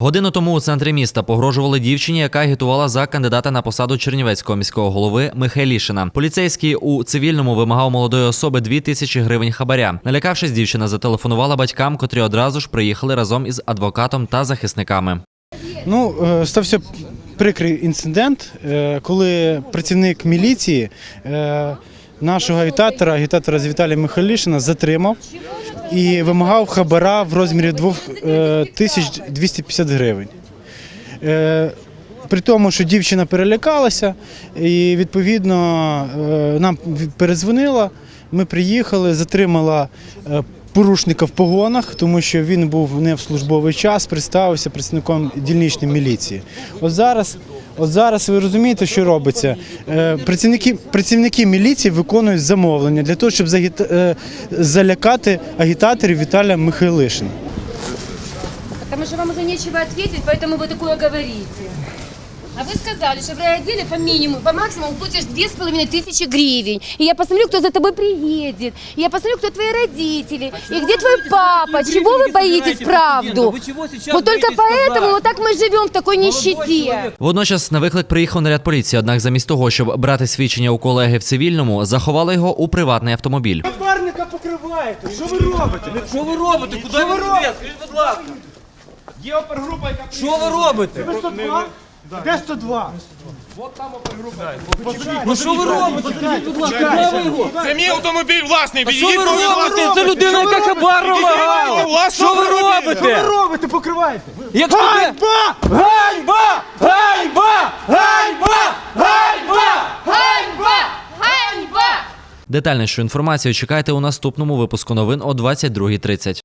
Годину тому у центрі міста погрожували дівчині, яка агітувала за кандидата на посаду Чернівецького міського голови Михайлішина. Поліцейський у цивільному вимагав молодої особи 2 тисячі гривень хабаря. Налякавшись, дівчина зателефонувала батькам, котрі одразу ж приїхали разом із адвокатом та захисниками. Ну, е, стався прикрий інцидент, е, коли працівник міліції е, нашого агітатора, агітатора з Віталія Михайлішина, затримав і вимагав хабара в розмірі 2250 гривень. Е, При тому, що дівчина перелякалася, і відповідно е, нам перезвонила. Ми приїхали, затримала е, порушника в погонах, тому що він був не в службовий час, представився представником дільничної міліції. От зараз, от зараз ви розумієте, що робиться. Е, Працівники, працівники міліції виконують замовлення для того, щоб загіта- е, залякати агітаторів Віталія Михайлишина. Тому що вам вже нічого відповідати, поэтому ви таке говорите. А вы сказали, что в райотделе по минимуму, по максимуму платишь две с половиной тысячи гривен. И я посмотрю, кто за тобой приедет. И я посмотрю, кто твои родители. И где твой папа. Чего вы боитесь правду? Вот только поэтому вот так мы живем в такой нищете. Водночас на виклик приїхав наряд поліції. Однак, замість того, щоб брати свідчення у колеги в цивільному, заховали його у приватний автомобіль. Напарника покриваєте. Що ви робите? Що ви робите? Куди ви йдете? Скажіть, будь ласка. Є опергрупа, яка Що ви робите? 102? Де 102? Ну що ви робите? Скажіть, будь ласка, де ви його? Це мій автомобіль власний. Що ви робите? Це людина, яка хабар вимагала. Що ви робите? робите? Покриваєте. Як туди? Ганьба! Ганьба! Ганьба! Ганьба! Ганьба! Ганьба! Ганьба! Детальнішу інформацію чекайте у наступному випуску новин о 22.30.